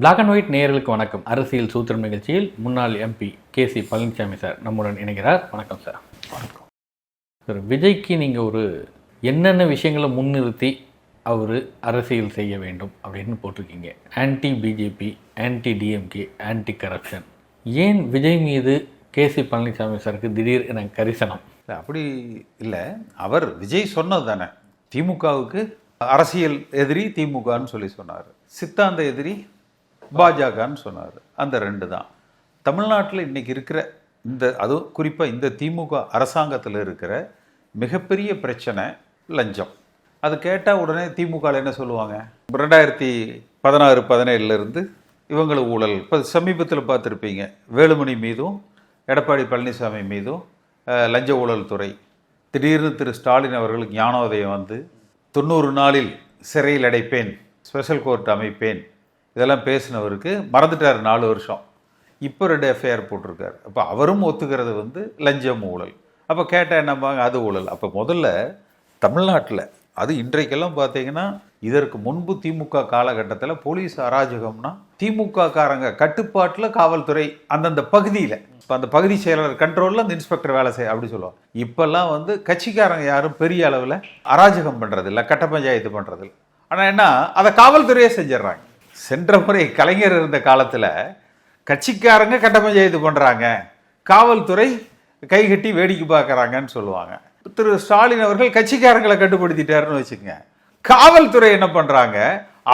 Black and white நேர்களுக்கு வணக்கம். அரசியல் சூத்திரம் நிகழ்ச்சியில் முன்னாள் MP K C Palanisamy sir நம்முடன் இணைகிறார். வணக்கம் சார். வணக்கம் சார் விஜய்க்கு நீங்கள் ஒரு என்னென்ன விஷயங்களை முன்னிறுத்தி அவர் அரசியல் செய்ய வேண்டும் அப்படின்னு போட்டிருக்கீங்க. Anti BJP anti DMK anti corruption ஏன் விஜய் மீது கே சி பழனிசாமி சாருக்கு திடீர் என கரிசனம்? அப்படி இல்லை. அவர் விஜய் சொன்னது தானே திமுகவுக்கு அரசியல் எதிரி திமுகன்னு சொல்லி சொன்னார். சித்தாந்த எதிரி பாஜகன்னு சொன்னார். அந்த ரெண்டு தான். தமிழ்நாட்டில் இன்றைக்கி இருக்கிற இந்த அதுவும் குறிப்பாக இந்த திமுக அரசாங்கத்தில் இருக்கிற மிகப்பெரிய பிரச்சனை லஞ்சம். அது கேட்டால் உடனே திமுகவில் என்ன சொல்லுவாங்க? ரெண்டாயிரத்தி பதினாறு பதினேழுலேருந்து இவங்கள ஊழல். இப்போ சமீபத்தில் பார்த்துருப்பீங்க. வேலுமணி மீதும் எடப்பாடி பழனிசாமி மீதும் லஞ்ச ஊழல் துறை. திடீர்னு திரு ஸ்டாலின் அவர்களுக்கு ஞானோதயம் வந்து தொண்ணூறு நாளில் சிறையில் அடைப்பேன் ஸ்பெஷல் கோர்ட் அமைப்பேன் இதெல்லாம் பேசினவருக்கு மறந்துட்டார் நாலு வருஷம். இப்போ ரெண்டு எஃப்ஐஆர் போட்டிருக்காரு. அப்போ அவரும் ஒத்துக்கிறது வந்து லஞ்சம் ஊழல். அப்போ கேட்டால் என்னம்பாங்க அது ஊழல். அப்போ முதல்ல தமிழ்நாட்டில் அது இன்றைக்கெல்லாம் பார்த்தீங்கன்னா இதற்கு முன்பு திமுக காலகட்டத்தில் போலீஸ் அராஜகம்னா திமுக காரங்க கட்டுப்பாட்டில் காவல்துறை அந்தந்த பகுதியில். இப்போ அந்த பகுதி செயலாளர் கண்ட்ரோலில் அந்த இன்ஸ்பெக்டர் வேலை செய்ய அப்படி சொல்லுவாங்க. இப்போல்லாம் வந்து கட்சிக்காரங்க யாரும் பெரிய அளவில் அராஜகம் பண்ணுறதில்ல கட்ட பஞ்சாயத்து பண்ணுறதில்ல ஆனால் என்ன? அதை காவல்துறையே செஞ்சிடுறாங்க. சென்ற முறை கலைஞர் இருந்த காலத்தில் கட்சிக்காரங்க கட்ட பஞ்சாயத்து பண்ணுறாங்க காவல்துறை கைகட்டி வேடிக்கை பார்க்குறாங்கன்னு சொல்லுவாங்க. திரு ஸ்டாலின் அவர்கள் கட்சிக்காரங்களை கட்டுப்படுத்திட்டாருன்னு வச்சுக்கோங்க. காவல்துறை என்ன பண்ணுறாங்க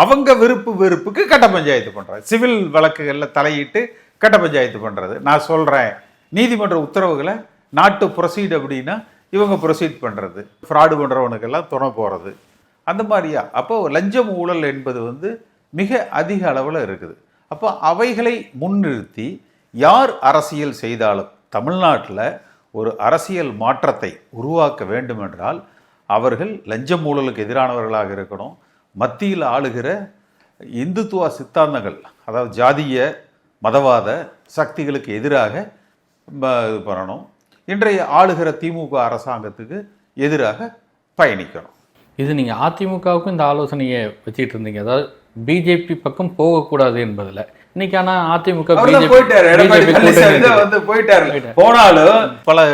அவங்க விருப்பு வெறுப்புக்கு கட்ட பஞ்சாயத்து பண்ணுறாங்க சிவில் வழக்குகளில் தலையிட்டு கட்ட பஞ்சாயத்து பண்ணுறது நான் சொல்கிறேன் நீதிமன்ற உத்தரவுகளை நாட்டு ப்ரொசீட் அப்படின்னா இவங்க ப்ரொசீட் பண்ணுறது ஃப்ராடு பண்ணுறவனுக்கெல்லாம் துணை போகிறது அந்த மாதிரியா? அப்போது லஞ்சம் ஊழல் என்பது வந்து மிக அதிக அளவில் இருக்குது. அப்போ அவைகளை முன்னிறுத்தி யார் அரசியல் செய்தாலும் தமிழ்நாட்டில் ஒரு அரசியல் மாற்றத்தை உருவாக்க வேண்டுமென்றால் அவர்கள் லஞ்சம் ஊழலுக்கு எதிரானவர்களாக இருக்கணும். மத்தியில் ஆளுகிற இந்துத்துவ சித்தாந்தங்கள் அதாவது ஜாதிய மதவாத சக்திகளுக்கு எதிராக இது பண்ணணும். இன்றைய ஆளுகிற திமுக அரசாங்கத்துக்கு எதிராக பயணிக்கணும். இது நீங்கள் அதிமுகவுக்கும் இந்த ஆலோசனையை வச்சுக்கிட்டு இருந்தீங்க. அதாவது பிஜேபி பக்கம் போகக்கூடாது என்பதில் இன்னைக்கு ஆனால் அதிமுக போயிட்டாரு. போனாலும் பல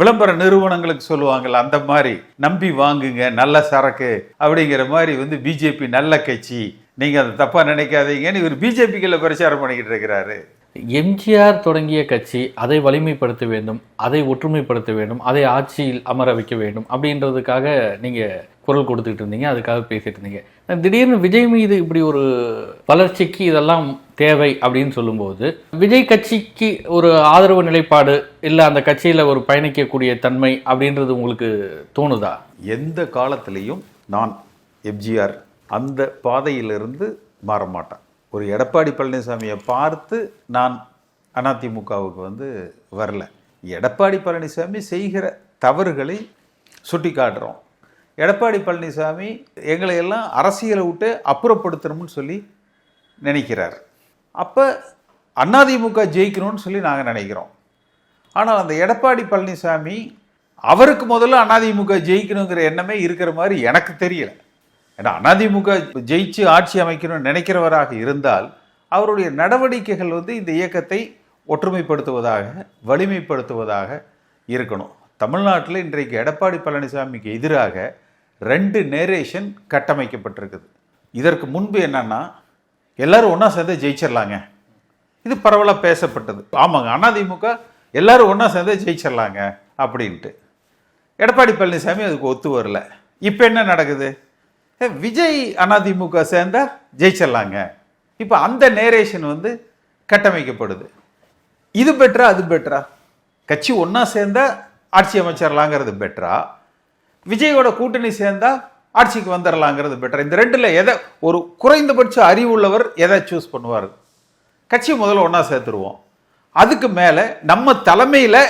விளம்பர நிறுவனங்களுக்கு சொல்லுவாங்கல்ல அந்த மாதிரி நம்பி வாங்குங்க நல்ல சரக்கு அப்படிங்கிற மாதிரி வந்து பிஜேபி நல்ல கட்சி. நீங்க அதை தப்பா நினைக்காதீங்கன்னு இவர் பிஜேபிக்குள்ள பிரச்சாரம் பண்ணிக்கிட்டு இருக்கிறாரு. எம்ஜிஆர் தொடங்கிய கட்சி அதை வலிமைப்படுத்த வேண்டும் அதை ஒற்றுமைப்படுத்த வேண்டும் அதை ஆட்சியில் அமர வைக்க வேண்டும் அப்படின்றதுக்காக நீங்க குரல் கொடுத்துட்டு இருந்தீங்க அதுக்காக பேசிட்டு இருந்தீங்க. திடீர்னு விஜய் மீது இப்படி ஒரு வளர்ச்சிக்கு இதெல்லாம் தேவை அப்படின்னு சொல்லும்போது விஜய் கட்சிக்கு ஒரு ஆதரவு நிலைப்பாடு இல்லை அந்த கட்சியில் ஒரு பயணிக்கக்கூடிய தன்மை அப்படின்றது உங்களுக்கு தோணுதா? எந்த காலத்திலையும் நான் எம்ஜிஆர் அந்த பாதையிலிருந்து மாற மாட்டேன். ஒரு எடப்பாடி பழனிசாமியை பார்த்து நான் அதிமுகவுக்கு வந்து வரல. எடப்பாடி பழனிசாமி செய்கிற தவறுகளை சுட்டி காட்டுறோம் எடப்பாடி பழனிசாமி எங்களை எல்லாம் அரசியலை விட்டு அப்புறப்படுத்தணும்னு சொல்லி நினைக்கிறார். அப்போ அதிமுக ஜெயிக்கணும்னு சொல்லி நாங்கள் நினைக்கிறோம். ஆனால் அந்த எடப்பாடி பழனிசாமி அவருக்கு முதல்ல அதிமுக ஜெயிக்கணுங்கிற எண்ணமே இருக்கிற மாதிரி எனக்கு தெரியல. ஏன்னா அதிமுக ஜெயிச்சு ஆட்சி அமைக்கணும்னு நினைக்கிறவராக இருந்தால் அவருடைய நடவடிக்கைகள் வந்து இந்த இயக்கத்தை ஒற்றுமைப்படுத்துவதாக வலிமைப்படுத்துவதாக இருக்கணும். தமிழ்நாட்டில் இன்றைக்கு எடப்பாடி பழனிசாமிக்கு எதிராக ரெண்டு நேரேஷன் கட்டமைக்கப்பட்டிருக்குது. இதற்கு முன்பு என்னன்னா எல்லாரும் ஒன்றா சேர்ந்து ஜெயிச்சிடலாங்க இது பரவலாக பேசப்பட்டது. ஆமாங்க அதிமுக எல்லாரும் ஒன்றா சேர்ந்து ஜெயிச்சிடலாங்க அப்படின்ட்டு. எடப்பாடி பழனிசாமி அதுக்கு ஒத்து வரல. இப்போ என்ன நடக்குது? விஜய் அதிமுக சேர்ந்தா ஜெயிச்சிடலாங்க இப்போ அந்த நேரேஷன் வந்து கட்டமைக்கப்படுது. இது பெட்டரா அது பெட்டரா கட்சி ஒன்றா சேர்ந்தா ஆட்சி அமைச்சிடலாங்கிறது பெட்டரா? விஜயோட கூட்டணி சேர்ந்தா ஆட்சிக்கு வந்துடலாங்கிறது பெட்டரா? இந்த ரெண்டில் எதை ஒரு குறைந்தபட்ச அறிவு உள்ளவர் எதை சூஸ் பண்ணுவார்? கட்சி முதல்ல ஒன்றா சேர்த்துருவோம். அதுக்கு மேலே நம்ம தலைமையில்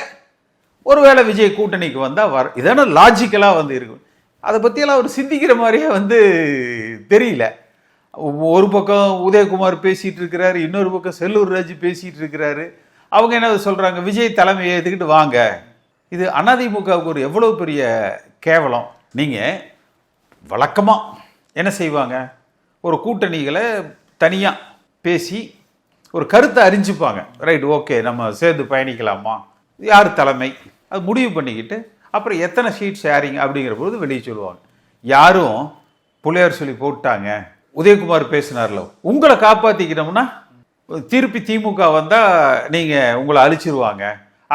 ஒருவேளை விஜய் கூட்டணிக்கு வந்தால் வர இதான லாஜிக்கலாக வந்து இருக்கும் அதை பற்றியெல்லாம் அவர் சிந்திக்கிற மாதிரியே வந்து தெரியல. ஒரு பக்கம் உதயகுமார் பேசிகிட்டு இருக்கிறாரு இன்னொரு பக்கம் செல்லூர் ராஜ் பேசிகிட்டு இருக்கிறாரு. அவங்க என்ன சொல்கிறாங்க விஜய் தலைமையை ஏற்றுக்கிட்டு வாங்க. இது அதிமுகவுக்கு ஒரு எவ்வளோ பெரிய கேவலம். நீங்கள் வழக்கமாக என்ன செய்வாங்க? ஒரு கூட்டணிகளை தனியாக பேசி ஒரு கருத்தை அறிஞ்சுப்பாங்க. ரைட் ஓகே நம்ம சேர்ந்து பயணிக்கலாமா? யார் தலைமை? அது முடிவு பண்ணிக்கிட்டு அப்புறம் எத்தனை சீட் ஷேரிங் அப்படிங்கிற பொழுது வெளியே சொல்லுவாங்க. யாரும் புள்ளையார் சொல்லி போட்டாங்க. உதயகுமார் பேசினார்ல உங்களை காப்பாற்றிக்கணும்னா திருப்பி திமுக வந்தால் நீங்கள் உங்களை அழிச்சிருவாங்க.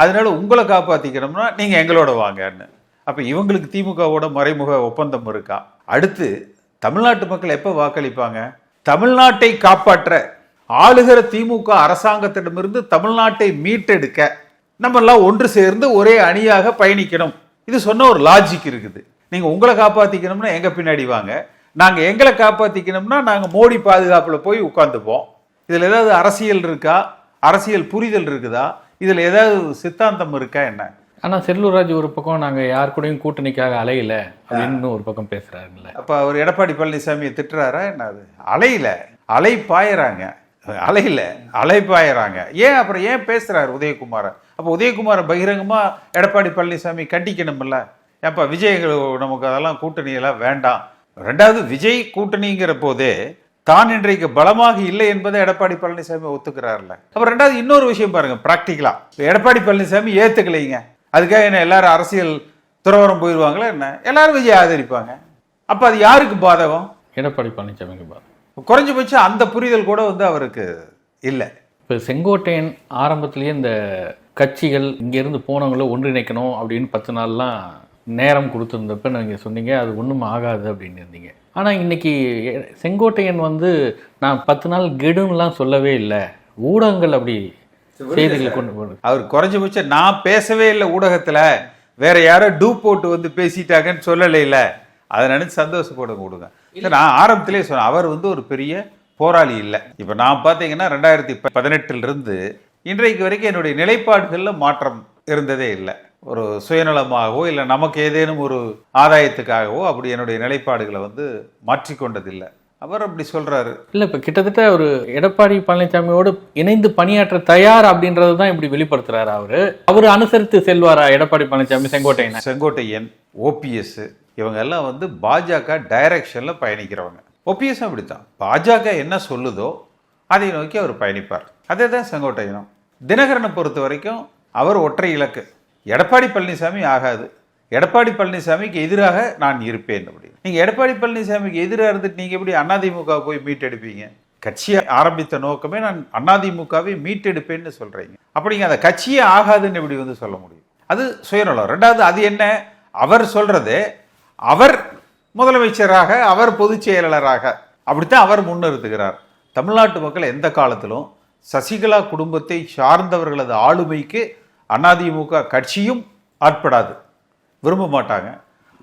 அதனால உங்களை காப்பாற்றிக்கணும்னா நீங்கள் எங்களோட வாங்கன்னு. அப்போ இவங்களுக்கு திமுகவோட மறைமுக ஒப்பந்தம் இருக்கா? அடுத்து தமிழ்நாட்டு மக்கள் எப்போ வாக்களிப்பாங்க? தமிழ்நாட்டை காப்பாற்ற ஆளுகிற திமுக அரசாங்கத்திடமிருந்து தமிழ்நாட்டை மீட்டெடுக்க நம்ம எல்லாம் ஒன்று சேர்ந்து ஒரே அணியாக பயணிக்கணும். இது சொன்ன ஒரு லாஜிக் இருக்குது. நீங்க உங்களை காப்பாத்திக்கணும்னா எங்க பின்னாடி வாங்க. நாங்க எங்களை காப்பாத்திக்கணும்னா நாங்க மோடி பாதுகாப்புல போய் உட்காந்துப்போம் இதுல ஏதாவது அரசியல் இருக்கா? அரசியல் புரிதல் இருக்குதா? இதுல ஏதாவது சித்தாந்தம் இருக்கா என்ன? ஆனா செல்லூர்ராஜ் ஒரு பக்கம் நாங்க யார் கூடயும் கூட்டணிக்காக அலையல அப்படின்னு ஒரு பக்கம் பேசுறாருல்ல. அப்ப அவர் எடப்பாடி பழனிசாமியை திட்டுறாரா என்ன அது? அலையில. அலை பாயறாங்க. அலையில. அலை பாயறாங்க. ஏன் அப்புறம் ஏன் பேசுறாரு உதயகுமார அப்ப உதயகுமார பகிரங்கமா எடப்பாடி பழனிசாமி கண்டிக்கணும்ல? ஏப்பா விஜய் நமக்கு அதெல்லாம் கூட்டணி எல்லாம் வேண்டாம். ரெண்டாவது விஜய் கூட்டணிங்கிற போதே தான் இன்றைக்கு பலமாக இல்லை என்பதை எடப்பாடி பழனிசாமி ஒத்துக்கிறாருல. அப்புறம் ரெண்டாவது இன்னொரு விஷயம் பாருங்க பிராக்டிக்கலா எடப்பாடி பழனிசாமி ஏத்துக்கலைங்க. அதுக்காக என்ன எல்லாரும் அரசியல் துறவரம் போயிடுவாங்களா என்ன? எல்லாரும் விஜய் ஆதரிப்பாங்க. அப்ப அது யாருக்கு பாதகம்? எடப்பாடி பழனிசாமிக்கு பாரு குறைஞ்சபட்சம் அந்த புரிதல் கூட வந்து அவருக்கு இல்லை. இப்போ செங்கோட்டையன் ஆரம்பத்திலேயே இந்த கட்சிகள் இங்கேருந்து போனவங்கள ஒன்றிணைக்கணும் அப்படின்னு பத்து நாள்லாம் நேரம் கொடுத்துருந்தப்ப நீங்கள் சொன்னீங்க அது ஒன்றும் ஆகாது அப்படின்னு இருந்தீங்க. ஆனால் இன்னைக்கு எ- செங்கோட்டையன் வந்து நான் பத்து நாள் கெடுன்னுலாம் சொல்லவே இல்லை. ஊடகங்கள் அப்படி செய்திகளை கொண்டு போடு அவர் குறைஞ்சபட்சம் நான் பேசவே இல்லை ஊடகத்துல. வேற யாரோ டூ போட்டு வந்து பேசிட்டாங்கன்னு சொல்லலைல அதை நினைச்சு சந்தோஷப்பட கொடுங்க சரி, நான் ஆரம்பத்திலே சொன்னேன் அவர் வந்து ஒரு பெரிய போராளி இல்லை. இப்போ நான் பார்த்தீங்கன்னா ரெண்டாயிரத்தி பதினெட்டுல இருந்து இன்றைக்கு வரைக்கும் என்னுடைய நிலைப்பாடுகளில் மாற்றம் இருந்ததே இல்லை. ஒரு சுயநலமாகவோ இல்லை நமக்கு ஏதேனும் ஒரு ஆதாயத்துக்காகவோ அப்படி என்னுடைய நிலைப்பாடுகளை வந்து மாற்றிக்கொண்டதில்லை. அவர் அப்படி சொல்றாரு. இல்லை இப்போ கிட்டத்தட்ட ஒரு எடப்பாடி பழனிசாமியோடு இணைந்து பணியாற்ற தயார் அப்படின்றது தான் இப்படி வெளிப்படுத்துறாரு அவரு. அவர் அனுசரித்து செல்வாரா எடப்பாடி பழனிசாமி செங்கோட்டையனை? செங்கோட்டையன் ஓபிஎஸ் இவங்க எல்லாம் வந்து பாஜக டைரக்ஷன்ல பயணிக்கிறவங்க. ஓபிஎஸ் அப்படித்தான். பாஜக என்ன சொல்லுதோ அதை நோக்கி அவர் பயணிப்பார். அதே தான் செங்கோட்டையனும். தினகரனை பொறுத்த வரைக்கும் அவர் ஒற்றை இலக்கு. எடப்பாடி பழனிசாமி ஆகாது. எடப்பாடி பழனிசாமிக்கு எதிராக நான் இருப்பேன் அப்படின்னு நீங்கள் எடப்பாடி பழனிசாமிக்கு எதிராக இருந்துட்டு நீங்கள் எப்படி அதிமுக போய் மீட்டெடுப்பீங்க? கட்சியை ஆரம்பித்த நோக்கமே நான் அதிமுகவை மீட்டெடுப்பேன்னு சொல்கிறீங்க அப்ப நீங்க அந்த கட்சியே ஆகாதுன்னு எப்படி வந்து சொல்ல முடியும்? அது சுயநலம். ரெண்டாவது அது என்ன? அவர் சொல்கிறது அவர் முதலமைச்சராக அவர் பொதுச் செயலாளராக அப்படித்தான் அவர் முன்னிறுத்துகிறார். தமிழ்நாட்டு மக்கள் எந்த காலத்திலும் சசிகலா குடும்பத்தை சார்ந்தவர்களது ஆளுமைக்கு அதிமுக கட்சியும் ஆட்படாது. விரும்ப மாட்டாங்க.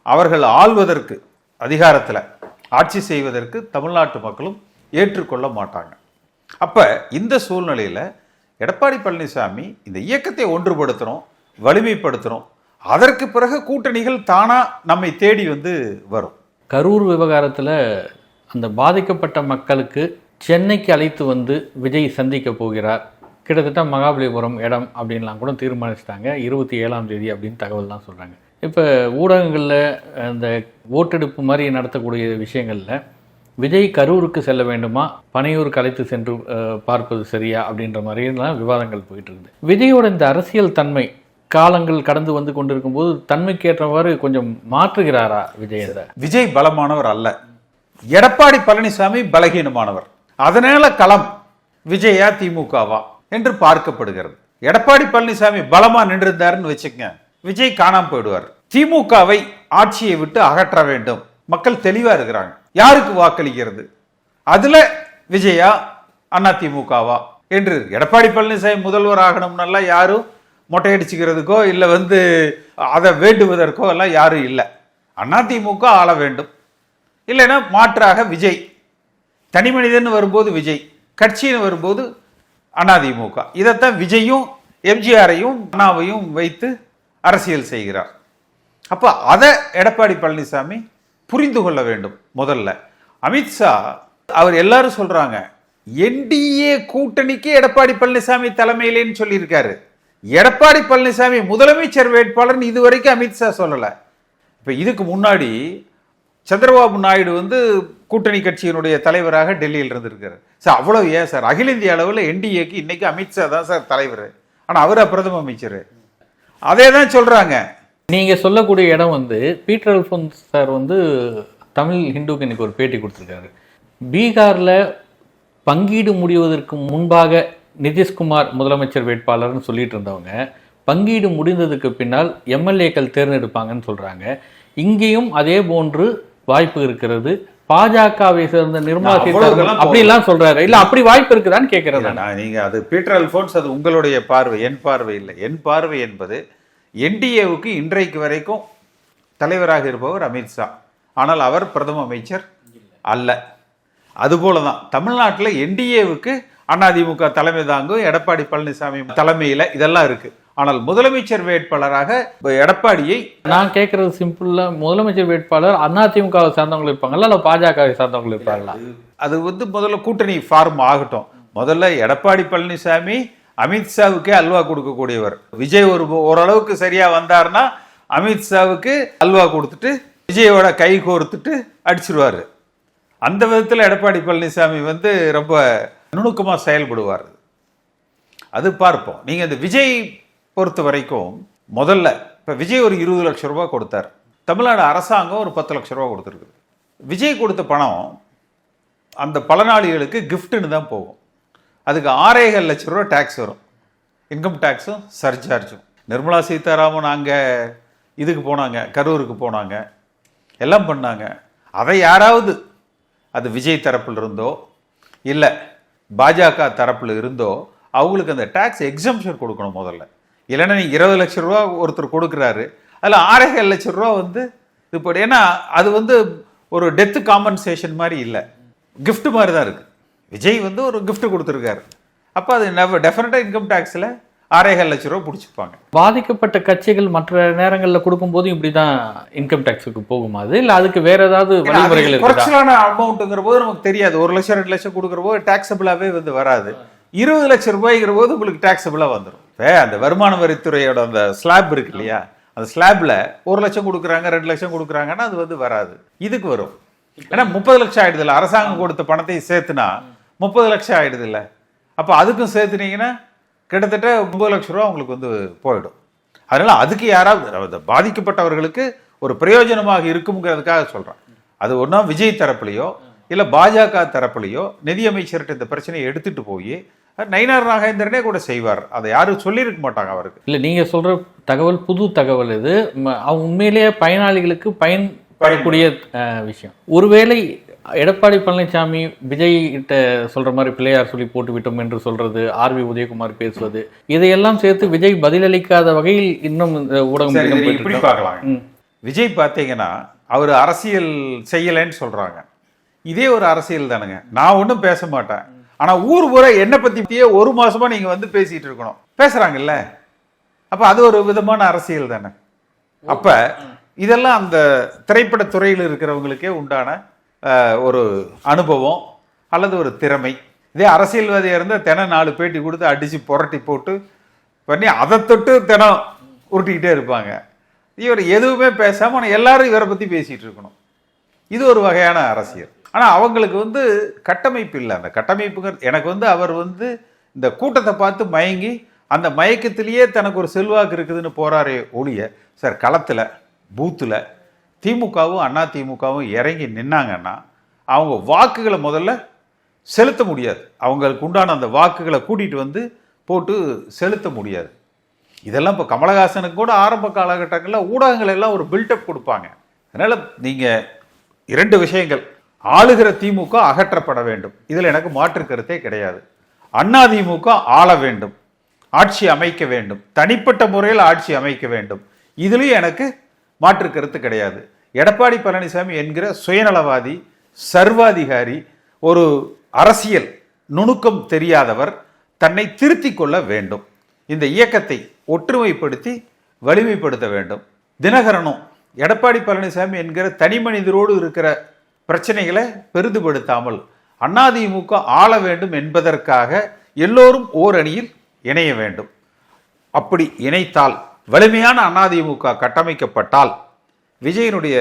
அவர்கள் ஆள்வதற்கு அதிகாரத்தில் ஆட்சி செய்வதற்கு தமிழ்நாட்டு மக்களும் ஏற்றுக்கொள்ள மாட்டாங்க. அப்போ இந்த சூழ்நிலையில் எடப்பாடி பழனிசாமி இந்த இயக்கத்தை ஒன்றுபடுத்துகிறோம் வலிமைப்படுத்துகிறோம் அதற்கு பிறகு கூட்டணிகள் தானாக நம்மை தேடி வந்து வரும். கரூர் விவகாரத்தில் அந்த பாதிக்கப்பட்ட மக்களுக்கு சென்னைக்கு அழைத்து வந்து விஜய் சந்திக்க போகிறார். கிட்டத்தட்ட மகாபலிபுரம் இடம் அப்படின்லாம் கூட தீர்மானிச்சிட்டாங்க. இருபத்தி ஏழாம் தேதி அப்படின்னு தகவல் தான் சொல்கிறாங்க இப்போ ஊடகங்களில் அந்த ஓட்டெடுப்பு மாதிரி நடத்தக்கூடிய விஷயங்களில் விஜய் கரூருக்கு செல்ல வேண்டுமா? பனையூர் கலைத்து சென்று பார்ப்பது சரியா? அப்படின்ற மாதிரியெல்லாம் விவாதங்கள் போயிட்டு இருக்குது. விஜயோட இந்த அரசியல் தன்மை காலங்கள் கடந்து வந்து கொண்டிருக்கும் போது தன்மைக்கு ஏற்றவாறு கொஞ்சம் மாற்றுகிறாரா விஜய் விஜய் பலமானவர் அல்ல. எடப்பாடி பழனிசாமி பலகீனமானவர். அதனால களம் விஜயா திமுகவா. என்று பார்க்கப்படுகிறது. எடப்பாடி பழனிசாமி பலமா நின்றிருந்தாருன்னு வச்சுக்கங்க. விஜய் காணாம போயிடுவார். திமுகவை ஆட்சியை விட்டு அகற்ற வேண்டும். மக்கள் தெளிவா இருக்கிறாங்க. யாருக்கு வாக்களிக்கிறது? அதுல விஜயா அண்ணா திமுகவா? என்று எடப்பாடி பழனிசாமி முதல்வர் ஆகணும்னெல்லாம் யாரும் மொட்டையடிச்சுக்கிறதுக்கோ இல்லை வந்து அதை வேண்டுவதற்கோ எல்லாம் யாரும் இல்லை. அதிமுக ஆள வேண்டும். இல்லைன்னா மாற்றாக விஜய். தனி மனிதன் வரும்போது விஜய். கட்சின்னு வரும்போது அதிமுக இதைத்தான் விஜயும் எம்ஜிஆரையும் அண்ணாவையும் வைத்து அரசியல் செய்கிறார். அப்போ அதை எடப்பாடி பழனிசாமி புரிந்து கொள்ள வேண்டும் முதல்ல. அமித்ஷா அவர் எல்லாரும் சொல்கிறாங்க என்டிஏ கூட்டணிக்கு எடப்பாடி பழனிசாமி தலைமையிலேன்னு சொல்லியிருக்காரு. எடப்பாடி பழனிசாமி முதலமைச்சர் வேட்பாளர்னு இதுவரைக்கும் அமித்ஷா சொல்லலை. இப்போ இதுக்கு முன்னாடி சந்திரபாபு நாயுடு வந்து கூட்டணி கட்சியினுடைய தலைவராக டெல்லியில் இருந்திருக்காரு. சார் அவ்வளவு ஏன் சார்? அகில இந்திய அளவில் என்டிஏக்கு இன்னைக்கு அமித்ஷா தான் சார் தலைவர். ஆனால் அவர் பிரதம அமைச்சர். அதே தான் சொல்கிறாங்க நீங்கள் சொல்லக்கூடிய இடம் வந்து பீட்டர் அல்ஃபோன்ஸ் சார் வந்து தமிழ் ஹிந்துக்கு இன்னைக்கு ஒரு பேட்டி கொடுத்துருக்காரு. பீகாரில் பங்கீடு முடிவதற்கு முன்பாக நிதிஷ்குமார் முதலமைச்சர் வேட்பாளர்னு சொல்லிட்டு இருந்தவங்க பங்கீடு முடிந்ததுக்கு பின்னால் எம்எல்ஏக்கள் தேர்ந்தெடுப்பாங்கன்னு சொல்கிறாங்க இங்கேயும் அதே போன்று வாய்ப்பு இருக்கிறது. பாஜகவை சேர்ந்த நிர்மலா சீதாராமன் அப்படிலாம் சொல்றாரு. இல்ல அப்படி வாய்ப்பு இருக்குதான்னு கேட்கிறேன் நீங்க அது பீட்டர் அல்போன்ஸ் அது உங்களுடைய பார்வை என் பார்வை இல்லை. என் பார்வை என்பது என்டிஏவுக்கு இன்றைக்கு வரைக்கும் தலைவராக இருப்பவர் அமித்ஷா ஆனால் அவர் பிரதம அமைச்சர் அல்ல. அதுபோல தான் தமிழ்நாட்டில் என்டிஏவுக்கு அதிமுக தலைமை தாங்கும் எடப்பாடி பழனிசாமி தலைமையில் இதெல்லாம் இருக்கு. ஆனால் முதலமைச்சர் வேட்பாளராக எடப்பாடியை நான் கேட்கறது சிம்பிளா முதலமைச்சர் வேட்பாளர் அதிமுகவை சார்ந்தவங்க இருப்பாங்களா இல்ல பாஜகவை சார்ந்தவங்க இருப்பாங்களா? அது வந்து முதல்ல கூட்டணி ஃபார்ம் ஆகட்டும். முதல்ல எடப்பாடி பழனிசாமி அமித்ஷாவுக்கே அல்வா கொடுக்கக்கூடியவர். விஜய் ஒரு ஓரளவுக்கு சரியா வந்தாருன்னா அமித்ஷாவுக்கு அல்வா கொடுத்துட்டு விஜயோட கை கோர்த்துட்டு அடிச்சிருவாரு. அந்த விதத்தில் எடப்பாடி பழனிசாமி வந்து ரொம்ப நுணுக்கமாக செயல்படுவார். அது பார்ப்போம். நீங்கள் இந்த விஜய் பொறுத்த வரைக்கும் முதல்ல இப்போ விஜய் ஒரு இருபது லட்ச ரூபா கொடுத்தார். தமிழ்நாடு அரசாங்கம் ஒரு பத்து லட்ச ரூபா கொடுத்துருக்குது. விஜய் கொடுத்த பணம் அந்த பலனாளிகளுக்கு கிஃப்ட்டுன்னு தான் போகும். அதுக்கு ஆறேகால் லட்ச ரூபா டேக்ஸ் வரும். இன்கம் டேக்ஸும் சர்சார்ஜும் நிர்மலா சீதாராமன் அங்கே இதுக்கு போனாங்க கரூருக்கு போனாங்க எல்லாம் பண்ணாங்க. அதை யாராவது அது விஜய் தரப்பில் இருந்தோ இல்லை பாஜக தரப்பில் இருந்தோ அவங்களுக்கு அந்த டேக்ஸ் எக்ஸம்ஷன் கொடுக்கணும் முதல்ல. இல்லைன்னா நீங்கள் இருபது லட்ச ரூபா ஒருத்தர் கொடுக்குறாரு அதில் ஆறேகால் லட்ச ரூபா வந்து இப்போ ஏன்னா அது வந்து ஒரு டெத்து காம்பன்சேஷன் மாதிரி இல்லை. Gift மாதிரி தான் இருக்குது விஜய் வந்து ஒரு gift கொடுத்துருக்காரு. அப்போ அது டெஃபினட்டாக இன்கம் டேக்ஸில் ஆறேகால் லட்ச ரூபா பிடிச்சிப்பாங்க. பாதிக்கப்பட்ட கட்சிகள் மற்ற நேரங்களில் கொடுக்கும்போது இப்படிதான் இன்கம் டேக்ஸுக்கு போகுமா அது? இல்ல அதுக்கு வேற ஏதாவது வழிமுறைகள் குறைச்சலான அமௌண்ட்டுங்கிற போது நமக்கு தெரியாது. ஒரு லட்சம் ரெண்டு லட்சம் கொடுக்குற போது டாக்ஸபிளாகவே வந்து வராது. இருபது லட்சம் ரூபாய்ங்கிற போது உங்களுக்கு டேக்ஸபிளாக வந்துடும் இப்போ அந்த வருமான வரித்துறையோட அந்த ஸ்லாப் இருக்கு இல்லையா? அந்த ஸ்லாப்ல ஒரு லட்சம் கொடுக்குறாங்க ரெண்டு லட்சம் கொடுக்குறாங்கன்னா அது வந்து வராது. இதுக்கு வரும். ஏன்னா முப்பது லட்சம் ஆயிடுது இல்லை அரசாங்கம் கொடுத்த பணத்தையும் சேர்த்துனா முப்பது லட்சம் ஆயிடுது இல்லை. அப்போ அதுக்கும் சேர்த்துனீங்கன்னா கிட்டத்தட்ட ஒன்பது லட்ச ரூபா உங்களுக்கு வந்து போயிடும். அதனால அதுக்கு யாராவது பாதிக்கப்பட்டவர்களுக்கு ஒரு பிரயோஜனமாக இருக்குங்கிறதுக்காக சொல்கிறேன் அது ஒன்றா விஜய் தரப்புலையோ இல்லை பாஜக தரப்புலையோ நிதியமைச்சர்கிட்ட இந்த பிரச்சனையை எடுத்துகிட்டு போய் நயினார் நாகேந்திரனே கூட செய்வார். அதை யாரும் சொல்லியிருக்க மாட்டாங்க அவருக்கு. இல்ல நீங்க சொல்ற தகவல் புது தகவல் இது அவங்க உண்மையிலேயே பயனாளிகளுக்கு பயன்படக்கூடிய விஷயம். ஒருவேளை எடப்பாடி பழனிசாமி விஜய் கிட்ட சொல்ற மாதிரி பிள்ளையார் சொல்லி போட்டு விட்டோம் என்று சொல்றது ஆர் வி உதயகுமார் பேசுவது இதையெல்லாம் சேர்த்து விஜய் பதிலளிக்காத வகையில் இன்னும் ஊடகம் இப்படி. பார்க்கலாம். விஜய் பார்த்தீங்கன்னா அவர் அரசியல் செய்யலைன்னு சொல்றாங்க. இதே ஒரு அரசியல் தானுங்க. நான் ஒன்றும் பேச மாட்டேன். ஆனா ஊர் பூரா என்னை பத்தியே ஒரு மாசமா நீங்க வந்து பேசிட்டு இருக்கணும். பேசுறாங்கல்ல? அப்ப அது ஒரு விதமான அரசியல் தானே. அப்ப இதெல்லாம் அந்த திரைப்பட துறையில் இருக்கிறவங்களுக்கே உண்டான ஒரு அனுபவம் அல்லது ஒரு திறமை. இதே அரசியல்வாதியாக இருந்தால் தினம் நாலு பேட்டி கொடுத்து அடித்து புரட்டி போட்டு பண்ணி அதை தொட்டு தினம் உருட்டிக்கிட்டே இருப்பாங்க. இவர் எதுவுமே பேசாமல் எல்லாரும் இவரை பற்றி பேசிகிட்டு இருக்கணும். இது ஒரு வகையான அரசியல். ஆனால் அவங்களுக்கு வந்து கட்டமைப்பு இல்லை. அந்த கட்டமைப்புங்கிறது எனக்கு வந்து அவர் வந்து இந்த கூட்டத்தை பார்த்து மயங்கி அந்த மயக்கத்திலேயே தனக்கு ஒரு செல்வாக்கு இருக்குதுன்னு போகிறாரே ஒழிய சார் களத்தில் பூத்தில் திமுகவும் அண்ணா திமுகவும் இறங்கி நின்னாங்கன்னா அவங்க வாக்குகளை முதல்ல செலுத்த முடியாது. அவங்களுக்கு உண்டான அந்த வாக்குகளை கூட்டிகிட்டு வந்து போட்டு செலுத்த முடியாது. இதெல்லாம் இப்போ கமலஹாசனுக்கு கூட ஆரம்ப காலகட்டங்களில் ஊடகங்கள் எல்லாம் ஒரு பில்டப் கொடுப்பாங்க. அதனால் நீங்கள் இரண்டு விஷயங்கள் ஆளுகிற திமுக அகற்றப்பட வேண்டும். இதில் எனக்கு மாற்று கருத்தே கிடையாது. அண்ணா திமுக ஆள வேண்டும். ஆட்சி அமைக்க வேண்டும். தனிப்பட்ட முறையில் ஆட்சி அமைக்க வேண்டும். இதுலேயும் எனக்கு மாற்று கருத்து கிடையாது. எடப்பாடி பழனிசாமி என்கிற சுயநலவாதி சர்வாதிகாரி ஒரு அரசியல் நுணுக்கம் தெரியாதவர் தன்னை திருத்தி கொள்ள வேண்டும். இந்த இயக்கத்தை ஒற்றுமைப்படுத்தி வலிமைப்படுத்த வேண்டும். தினகரனும் எடப்பாடி பழனிசாமி என்கிற தனி மனிதரோடு இருக்கிற பிரச்சனைகளை பெரிதுபடுத்தாமல் அதிமுக ஆள வேண்டும் என்பதற்காக எல்லோரும் ஓரணியில் இணைய வேண்டும். அப்படி இணைத்தால் வலிமையான அதிமுக கட்டமைக்கப்பட்டால் விஜயனுடைய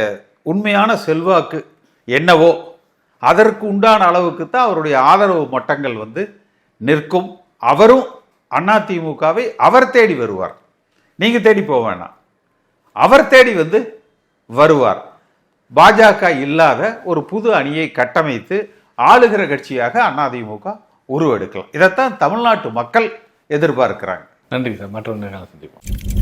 உண்மையான செல்வாக்கு என்னவோ அதற்கு உண்டான அளவுக்கு தான் அவருடைய ஆதரவு மட்டங்கள் வந்து நிற்கும். அவரும் அதிமுகவை அவர் தேடி வருவார். நீங்கள் தேடி போக வேணாம். அவர் தேடி வந்து வருவார். பாஜக இல்லாத ஒரு புது அணியை கட்டமைத்து ஆளுகிற கட்சியாக அதிமுக உருவெடுக்கலாம். இதைத்தான் தமிழ்நாட்டு மக்கள் எதிர்பார்க்கிறாங்க. நன்றி சார். மற்றொரு நேரம் சந்திப்போம்.